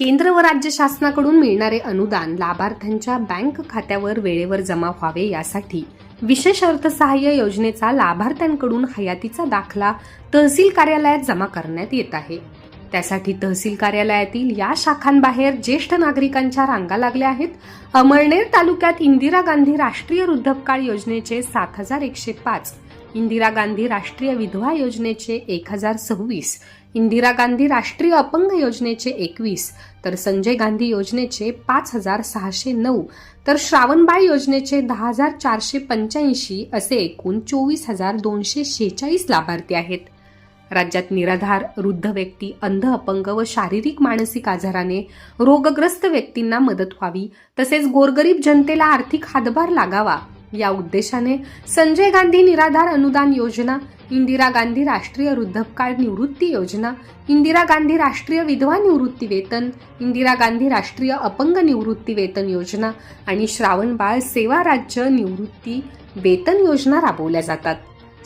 केंद्र व राज्य शासनाकडून मिळणारे अनुदान लाभार्थ्यांच्या बँक खात्यावर वेळेवर जमा व्हावे यासाठी विशेष अर्थसहाय्य योजनेचा लाभार्थ्यांकडून हयातीचा दाखला तहसील कार्यालयात जमा करण्यात येत आहे. त्यासाठी तहसील कार्यालयातील या शाखांबाहेर ज्येष्ठ नागरिकांच्या रांगा लागल्या आहेत. अमळनेर तालुक्यात इंदिरा गांधी राष्ट्रीय वृद्धपकाळ योजनेचे सात हजार एकशे पाच इंदिरा गांधी राष्ट्रीय विधवा योजनेचे एक हजार सव्वीस इंदिरा गांधी राष्ट्रीय अपंग योजनेचे एकवीस तर संजय गांधी योजनेचे पाच हजार सहाशे नऊ तर श्रावणबाळ योजनेचे दहा हजार चारशे पंच्याऐंशी असे एकूण चोवीस हजार दोनशे शेहेचाळीस लाभार्थी आहेत. राज्यात निराधार वृद्ध व्यक्ती अंध अपंग व शारीरिक मानसिक आजाराने रोगग्रस्त व्यक्तींना मदत व्हावी तसेच गोरगरीब जनतेला आर्थिक हातभार लागावा. या उद्देशाने संजय गांधी निराधार अनुदान योजना इंदिरा गांधी राष्ट्रीय वृद्धपकाळ निवृत्ती योजना इंदिरा गांधी राष्ट्रीय विधवा निवृत्ती वेतन इंदिरा गांधी राष्ट्रीय अपंग निवृत्ती वेतन योजना आणि श्रावणबाळ सेवा राज्य निवृत्ती वेतन योजना राबवल्या जातात.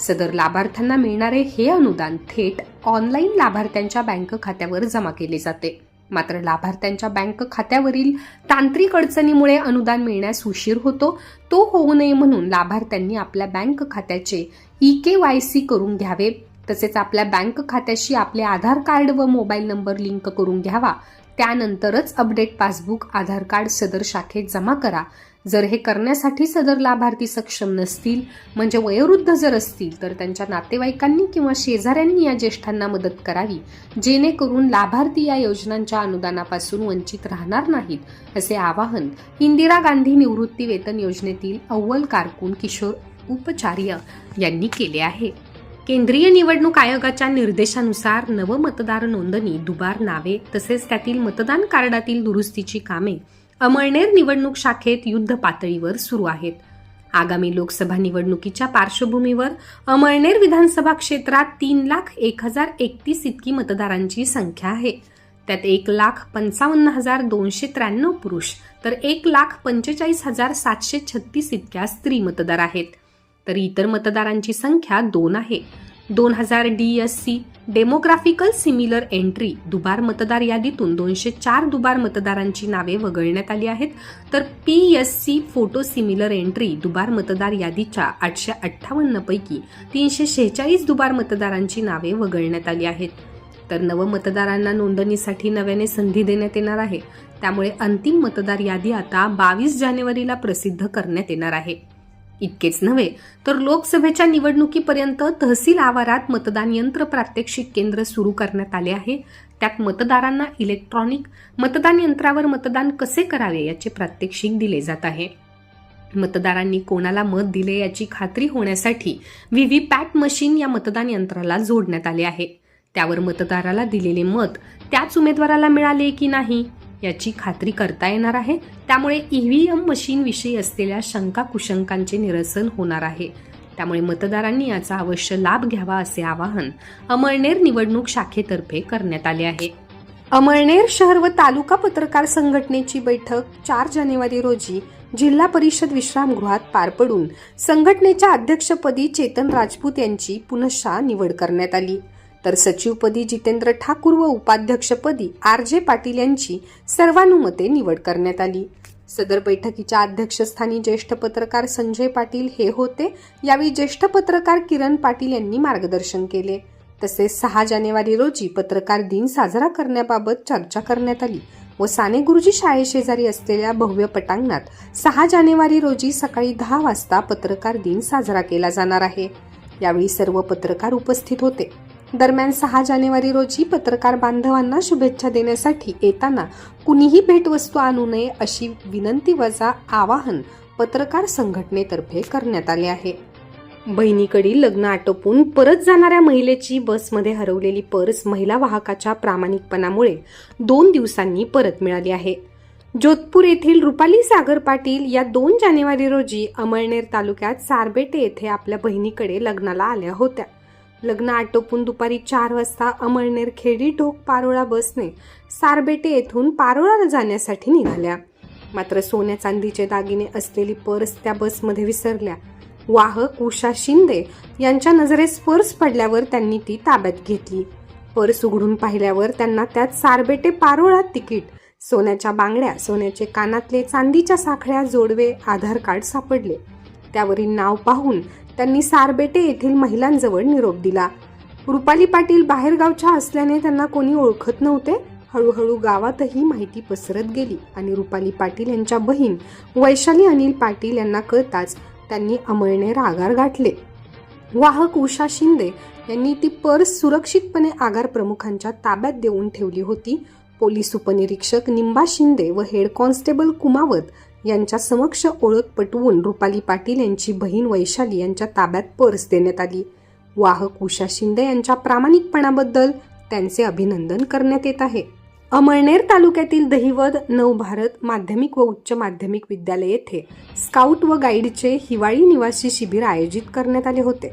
सदर लाभार्थ्यांना मिळणारे हे अनुदान थेट ऑनलाईन लाभार्थ्यांच्या बँक खात्यावर जमा केले जाते. मात्र लाभार्थ्यांच्या बँक खात्यावरील तांत्रिक अडचणीमुळे अनुदान मिळण्यास उशीर होतो. तो होऊ नये म्हणून लाभार्थ्यांनी आपल्या बँक खात्याचे ई के वाय सी करून घ्यावे. तसेच आपल्या बँक खात्याशी आपले आधार कार्ड व मोबाईल नंबर लिंक करून घ्यावा. त्यानंतरच अपडेट पासबुक आधार कार्ड सदर शाखेत जमा करा. जर हे करण्यासाठी सदर लाभार्थी सक्षम नसतील म्हणजे वयोवृद्ध जर असतील तर त्यांच्या नातेवाईकांनी किंवा शेजाऱ्यांनी या ज्येष्ठांना मदत करावी जेणेकरून लाभार्थी या योजनांच्या अनुदानापासून वंचित राहणार नाहीत असे आवाहन इंदिरा गांधी निवृत्ती वेतन योजनेतील अव्वल कारकून किशोर उपचार्य यांनी केले आहे. केंद्रीय निवडणूक आयोगाच्या निर्देशानुसार नवमतदार नोंदणी दुबार नावे तसेच त्यातील मतदान कार्डातील दुरुस्तीची कामे अमळनेर निवडणूक शाखेत युद्ध पातळीवर सुरू आहेत. आगामी लोकसभा निवडणुकीच्या पार्श्वभूमीवर अमळनेर विधानसभा क्षेत्रात तीन लाख एक हजार एकतीस इतकी मतदारांची संख्या आहे. त्यात एक लाख पंचावन्न हजार दोनशे त्र्याण्णव पुरुष तर एक लाख पंचेचाळीस हजार सातशे छत्तीस इतक्या स्त्री मतदार आहेत. तर इतर मतदारांची संख्या दोन आहे. दोन हजार D S C demographical similar entry दुबार मतदार यादीतून दोनशे चार दुबार मतदारांची नावे वगळण्यात आली आहेत. तर P S C photo similar entry दुबार मतदार यादीच्या आठशे अठ्ठावन्न पैकी तीनशे शेहेचाळीस दुबार मतदारांची नावे वगळण्यात आली आहेत. तर नवमतदारांना नोंदणीसाठी नव्याने संधी देण्यात येणार आहे. त्यामुळे अंतिम मतदार यादी आता बावीस जानेवारीला प्रसिद्ध करण्यात येणार आहे. इतकेच नव्हे तर लोकसभेच्या निवडणुकीपर्यंत तहसील आवारात मतदान यंत्र प्रात्यक्षिक केंद्र सुरू करण्यात आले आहे. त्यात मतदारांना इलेक्ट्रॉनिक मतदान यंत्रावर मतदान कसे करावे याचे प्रात्यक्षिक दिले जात आहे. मतदारांनी कोणाला मत दिले याची खात्री होण्यासाठी व्हीव्हीपॅट मशीन या मतदान यंत्राला जोडण्यात आले आहे. त्यावर मतदाराला दिलेले मत त्याच उमेदवाराला मिळाले की नाही? याची खात्री करता येणार आहे. त्यामुळे ईव्हीएम एम मशीनविषयी असलेल्या शंका कुशंकांचे निरसन होणार आहे. त्यामुळे मतदारांनी याचा अवश्य लाभ घ्यावा असे आवाहन अमळनेर निवडणूक शाखेतर्फे करण्यात आले आहे. अमळनेर शहर व तालुका पत्रकार संघटनेची बैठक चार जानेवारी रोजी जिल्हा परिषद विश्रामगृहात पार पडून संघटनेच्या अध्यक्षपदी चेतन राजपूत यांची पुनशा निवड करण्यात आली. तर सचिवपदी जितेंद्र ठाकूर व उपाध्यक्षपदी आर जे पाटील यांची सर्वानुमते निवड करण्यात आली. सदर बैठकीच्या अध्यक्षस्थानी ज्येष्ठ पत्रकार संजय पाटील हे होते. यावेळी ज्येष्ठ पत्रकार किरण पाटील यांनी मार्गदर्शन केले. तसेच सहा जानेवारी रोजी पत्रकार दिन साजरा करण्याबाबत चर्चा करण्यात आली व साने गुरुजी शाळेशेजारी असलेल्या भव्य पटांगणात सहा जानेवारी रोजी सकाळी दहा वाजता पत्रकार दिन साजरा केला जाणार आहे. यावेळी सर्व पत्रकार उपस्थित होते. दरम्यान सहा जानेवारी रोजी पत्रकार बांधवांना शुभेच्छा देण्यासाठी येताना कुणीही भेटवस्तू आणू नये अशी विनंती वजा आवाहन पत्रकार संघटनेतर्फे करण्यात आले आहे. बहिणीकडील लग्न आटोपून परत जाणाऱ्या महिलेची बसमध्ये हरवलेली पर्स महिला वाहकाच्या प्रामाणिकपणामुळे दोन दिवसांनी परत मिळाली आहे. जोधपूर येथील रुपाली सागर पाटील या दोन जानेवारी रोजी अमळनेर तालुक्यात सारबेटे येथे आपल्या बहिणीकडे लग्नाला आल्या होत्या. लग्न आटोपून दुपारी चार वाजता अमळनेर खेडी ढोक पारोळा बसने सारबेटे येथून पारोळाला जाण्यासाठी निघाल्या. मात्र सोन्या चांदीचे दागिने असलेली पर्स त्या बसमध्ये विसरल्या. वाहक उषा शिंदे यांच्या नजरेस पर्स पडल्यावर त्यांनी ती ताब्यात घेतली. पर्स उघडून पाहिल्यावर त्यांना त्यात सारबेटे पारोळा तिकीट सोन्याच्या बांगड्या सोन्याचे कानातले चांदीच्या साखळ्या जोडवे आधार कार्ड सापडले. त्यावरील नाव पाहून त्यांनी सारबेटे येथील महिलांजवळ निरोप दिला. रुपाली पाटील बाहेरगावच्या असल्याने त्यांना कोणी ओळखत नव्हते. हळूहळू गावातही माहिती पसरत गेली आणि रुपाली पाटील यांच्या बहीण वैशाली अनिल पाटील यांना कळताच त्यांनी अमळनेर आगार गाठले. वाहक उषा शिंदे यांनी ती पर्स सुरक्षितपणे आगार प्रमुखांच्या ताब्यात देऊन ठेवली होती. पोलीस उपनिरीक्षक निंबा शिंदे व हेड कॉन्स्टेबल कुमावत यांच्या समक्ष ओळख पटवून रुपाली पाटील यांची बहीण वैशाली यांच्या ताब्यात पर्स देण्यात आली. वाहक उषा शिंदे यांच्या प्रामाणिकपणाबद्दल त्यांचे अभिनंदन करण्यात येत आहे. अमळनेर तालुक्यातील दहिवद नवभारत माध्यमिक व उच्च माध्यमिक विद्यालय येथे स्काउट व गाईडचे हिवाळी निवासी शिबिर आयोजित करण्यात आले होते.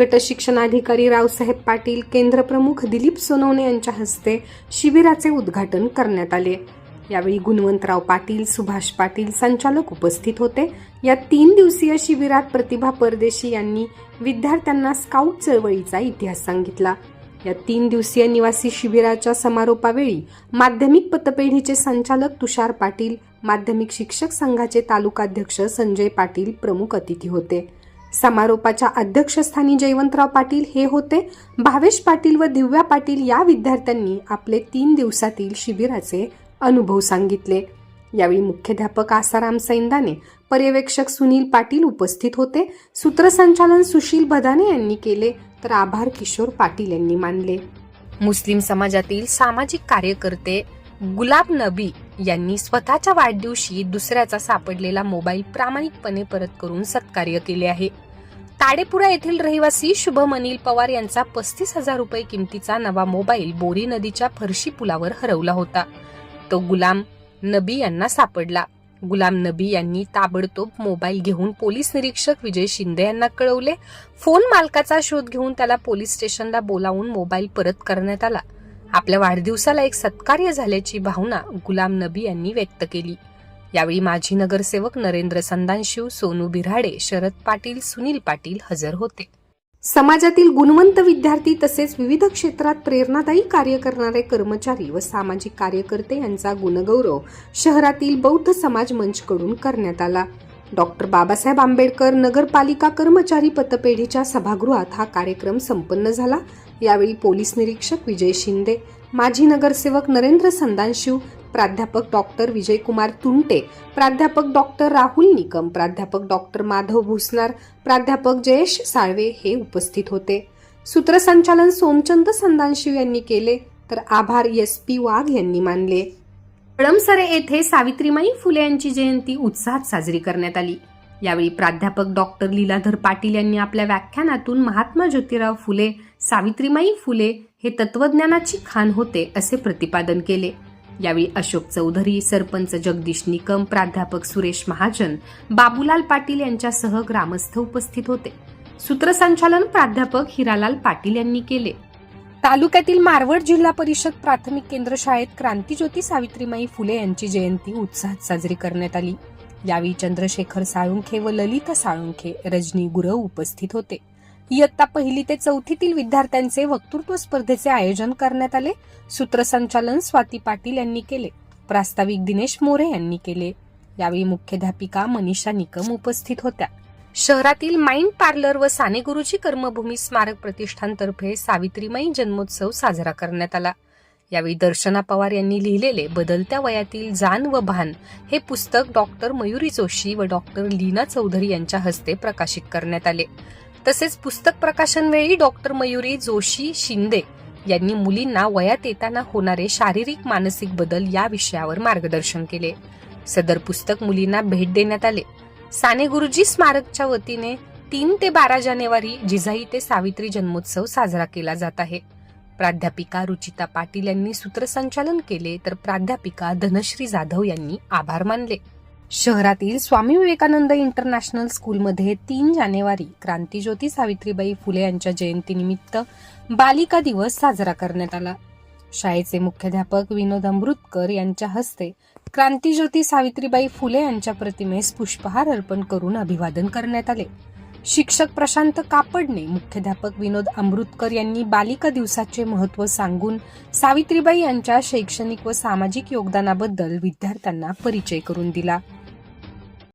गट शिक्षणाधिकारी रावसाहेब पाटील केंद्रप्रमुख दिलीप सोनवणे यांच्या हस्ते शिबिराचे उद्घाटन करण्यात आले. यावेळी गुणवंतराव पाटील सुभाष पाटील संचालक उपस्थित होते. या तीन दिवसीय शिबिरात प्रतिभा परदेशी यांनी विद्यार्थ्यांना स्काउट चळवळीचा इतिहास सांगितला. या तीन दिवसीय निवासी शिबिराच्या समारोपावेळी माध्यमिक पतपेढीचे संचालक तुषार पाटील माध्यमिक शिक्षक संघाचे तालुकाध्यक्ष संजय पाटील प्रमुख अतिथी होते. समारोपाच्या अध्यक्षस्थानी जयवंतराव पाटील हे होते. भावेश पाटील व दिव्या पाटील या विद्यार्थ्यांनी आपले तीन दिवसातील शिबिराचे अनुभव सांगितले. यावेळी मुख्याध्यापक आसाराम सैंदाने पर्यवेक्षक सुनील पाटील उपस्थित होते. सूत्रसंचालन सुशील भदाने यांनी केले तर आभार किशोर पाटील यांनी मानले. मुस्लिम समाजातील सामाजिक कार्यकर्ते गुलाब नबी यांनी स्वतःच्या वाढदिवशी दुसऱ्याचा सापडलेला मोबाईल प्रामाणिकपणे परत करून सत्कार्य केले आहे. ताडेपुरा येथील रहिवासी शुभम अनिल पवार यांचा पस्तीस हजार रुपये किमतीचा नवा मोबाईल बोरी नदीच्या फरशी पुलावर हरवला होता. तो गुलाम नबी यांना सापडला. गुलाम नबी यांनी ताबडतोब मोबाईल घेऊन पोलीस निरीक्षक विजय शिंदे यांना कळवले. फोन मालकाचा शोध घेऊन त्याला पोलीस स्टेशनला बोलावून मोबाईल परत करण्यात आला. आपल्या वाढदिवसाला एक सत्कार्य झाल्याची भावना गुलाम नबी यांनी व्यक्त केली. यावेळी माजी नगरसेवक नरेंद्र संदानशिव सोनू बिराडे शरद पाटील सुनील पाटील हजर होते. समाजातील गुणवंत विद्यार्थी तसेच विविध क्षेत्रात प्रेरणादायी कार्य करणारे कर्मचारी व सामाजिक कार्यकर्ते यांचा गुणगौरव शहरातील बौद्ध समाज मंचकडून करण्यात आला. डॉक्टर बाबासाहेब आंबेडकर नगरपालिका कर्मचारी पतपेढीच्या सभागृहात हा कार्यक्रम संपन्न झाला. यावेळी पोलीस निरीक्षक विजय शिंदे माजी नगरसेवक नरेंद्र संदानशिव प्राध्यापक डॉक्टर विजयकुमार तुंटे प्राध्यापक डॉक्टर राहुल निकम प्राध्यापक डॉक्टर माधव भुसनार प्राध्यापक जयेश साळवे हे उपस्थित होते. सूत्रसंचालन सोमचंद संदानशिव यांनी केले तर आभार एस पी वाघ यांनी मानले. कळमसरे येथे सावित्रीमाई फुले यांची जयंती उत्साहात साजरी करण्यात आली. यावेळी प्राध्यापक डॉक्टर लीलाधर पाटील यांनी आपल्या व्याख्यानातून महात्मा ज्योतिराव फुले सावित्रीमाई फुले हे तत्वज्ञानाची खान होते असे प्रतिपादन केले. यावेळी अशोक चौधरी सरपंच जगदीश निकम प्राध्यापक सुरेश महाजन बाबूलाल पाटील यांच्यासह ग्रामस्थ उपस्थित होते. सूत्रसंचालन प्राध्यापक हिरालाल पाटील यांनी केले. तालुक्यातील मारवड जिल्हा परिषद प्राथमिक केंद्र शाळेत क्रांतीज्योती सावित्रीमाई फुले यांची जयंती उत्साहात साजरी करण्यात आली. यावेळी चंद्रशेखर साळुंखे व ललिता साळुंखे रजनी गुरव उपस्थित होते. इयत्ता पहिली ते चौथीतील विद्यार्थ्यांचे वक्तृत्व स्पर्धेचे आयोजन करण्यात आले. सूत्रसंचालन स्वाती पाटील यांनी केले. प्रास्ताविक दिनेश मोरे यांनी केले. यावेळी मुख्याध्यापिका मनीषा निकम उपस्थित होत्या. शहरातील माइंड पार्लर व साने गुरुजी कर्मभूमी स्मारक प्रतिष्ठानतर्फे सावित्रीमाई जन्मोत्सव साजरा करण्यात आला. यावेळी दर्शना पवार यांनी लिहिलेले बदलत्या वयातील जाण व भान हे पुस्तक डॉक्टर मयुरी जोशी व डॉक्टर लीना चौधरी यांच्या हस्ते प्रकाशित करण्यात आले. तसेच पुस्तक प्रकाशनवेळी डॉक्टर मयुरी जोशी शिंदे यांनी मुलींना वयात येताना होणारे शारीरिक मानसिक बदल या विषयावर मार्गदर्शन केले. सदर पुस्तक मुलींना भेट देण्यात आले. साने गुरुजी स्मारकच्या वतीने तीन ते बारा जानेवारी जिजाई ते सावित्री जन्मोत्सव साजरा केला जात आहे. प्राध्यापिका रुचिता पाटील यांनी सूत्रसंचालन केले तर प्राध्यापिका धनश्री जाधव यांनी आभार मानले. शहरातील स्वामी विवेकानंद इंटरनॅशनल स्कूलमध्ये तीन जानेवारी क्रांतीज्योती सावित्रीबाई फुले यांच्या जयंतीनिमित्त बालिका दिवस साजरा करण्यात आला. शाळेचे मुख्याध्यापक विनोद अमृतकर यांच्या हस्ते क्रांतीज्योती सावित्रीबाई फुले यांच्या प्रतिमेस पुष्पहार अर्पण करून अभिवादन करण्यात आले. शिक्षक प्रशांत कापडणे मुख्याध्यापक विनोद अमृतकर यांनी बालिका दिवसाचे महत्त्व सांगून सावित्रीबाई यांच्या शैक्षणिक व सामाजिक योगदानाबद्दल विद्यार्थ्यांना परिचय करून दिला.